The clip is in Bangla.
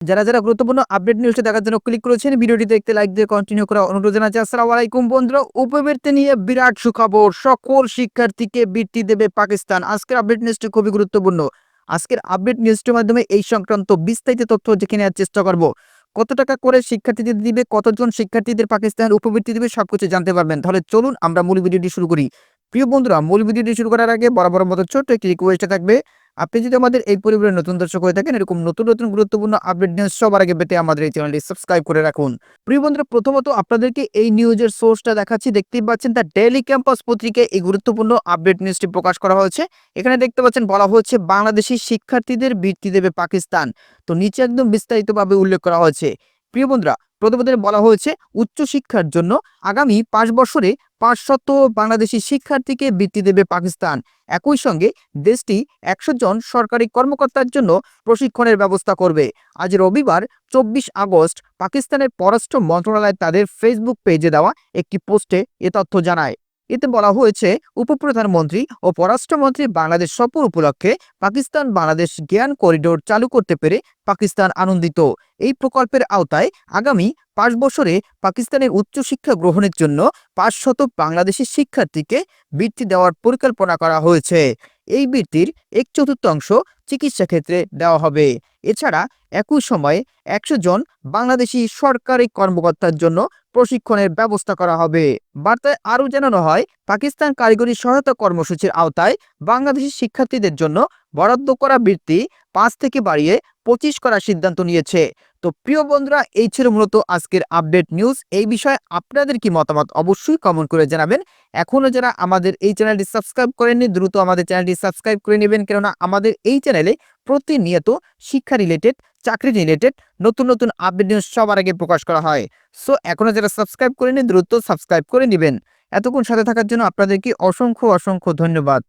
যারা যারা গুরুত্বপূর্ণ আপডেট নিউজটা দেখার জন্য ক্লিক করেছেন, ভিডিওটি দেখতে লাইক দিয়ে কন্টিনিউ করা অনুরোধ জানাচ্ছি। আসসালামু আলাইকুম বন্ধুরা, উপবৃত্তি নিয়ে বিরাট সুখবর। সকল শিক্ষার্থীকে বৃত্তি দেবে পাকিস্তান। আজকের আপডেট নিউজটি খুবই গুরুত্বপূর্ণ। আজকের আপডেট নিউজটির মাধ্যমে এই সংক্রান্ত বিস্তারিত তথ্য দেখে নেওয়ার চেষ্টা করব। কত টাকা করে শিক্ষার্থীদের দিবে, কতজন শিক্ষার্থীদের পাকিস্তান উপবৃত্তি দিবে, সবকিছু জানতে পারবেন। তাহলে চলুন আমরা মূল ভিডিওটি শুরু করি। প্রিয় বন্ধুরা, মূল ভিডিওটি শুরু করার আগে বরাবর মতো ছোট্ট একটি রিকোয়েস্ট থাকবে। আপনি যদি আমাদের এই পরিবারের নতুন দর্শক হয়ে থাকেন, এরকম নতুন নতুন গুরুত্বপূর্ণ আপডেট নিউজ সবার আগে পেতে আমাদের এই চ্যানেলটি সাবস্ক্রাইব করে রাখুন। প্রিয় বন্ধুরা, প্রথমত আপনাদেরকে এই নিউজের সোর্সটা দেখাচ্ছি। দেখতেই পাচ্ছেন দ্য ডেইলি ক্যাম্পাস পত্রিকায় এই গুরুত্বপূর্ণ আপডেট নিউজটি প্রকাশ করা হয়েছে। এখানে দেখতে পাচ্ছেন, বলা হচ্ছে বাংলাদেশি শিক্ষার্থীদের বৃত্তি দেবে পাকিস্তান। তো নিচে একদম বিস্তারিতভাবে উল্লেখ করা হয়েছে। প্রিয় বন্ধুরা প্রতিবেদনে বলা হয়েছে, উচ্চশিক্ষার জন্য আগামী পাঁচ বছরে পাঁচশত বাংলাদেশি শিক্ষার্থীকে বৃত্তি দেবে পাকিস্তান। একই সঙ্গে দেশটি একশো জন সরকারি কর্মকর্তার জন্য প্রশিক্ষণের ব্যবস্থা করবে। আজ রবিবার, চব্বিশ আগস্ট, পাকিস্তানের পররাষ্ট্র মন্ত্রণালয় তাদের ফেসবুক পেজে দেওয়া একটি পোস্টে এ তথ্য জানায়। এতে বলা হয়েছে, উপপ্রধানমন্ত্রী ও পররাষ্ট্রমন্ত্রী বাংলাদেশ সফর উপলক্ষে পাকিস্তান বাংলাদেশ জ্ঞান করিডোর চালু করতে পেরে পাকিস্তান আনন্দিত। এই প্রকল্পের আওতায় আগামী পাঁচ বছরে পাকিস্তানের উচ্চশিক্ষা গ্রহণের জন্য পাঁচশত বাংলাদেশি শিক্ষার্থীকে বৃত্তি দেওয়ার পরিকল্পনা করা হয়েছে। এই বৃত্তির এক চতুর্থাংশ চিকিৎসা ক্ষেত্রে দেওয়া হবে। এছাড়া একই সময়ে একশো জন বাংলাদেশি সরকারি কর্মকর্তার জন্য প্রশিক্ষণের ব্যবস্থা করা হবে। বার্তায় আরও জানানো হয়, পাকিস্তান কারিগরি সহায়তা কর্মসূচির আওতায় বাংলাদেশি শিক্ষার্থীদের জন্য বরাদ্দ করা বৃত্তি পাঁচ থেকে বাড়িয়ে পঁচিশ করার সিদ্ধান্ত নিয়েছে। তো প্রিয় বন্ধুরা, এই ছিল মূলত আজকের আপডেট নিউজ। এই বিষয়ে আপনাদের কি মতামত অবশ্যই কমেন্ট করে জানাবেন। এখনও যারা আমাদের এই চ্যানেলটি সাবস্ক্রাইব করেননি, দ্রুত আমাদের চ্যানেলটি সাবস্ক্রাইব করে নেবেন। কেননা আমাদের এই চ্যানেলে প্রতিনিয়ত শিক্ষা রিলেটেড, চাকরি রিলেটেড নতুন নতুন আপডেট নিউজ সবার আগে প্রকাশ করা হয়। সো এখনও যারা সাবস্ক্রাইব করেনি দ্রুত সাবস্ক্রাইব করে নেবেন। এতক্ষণ সাথে থাকার জন্য আপনাদেরকে অসংখ্য অসংখ্য ধন্যবাদ।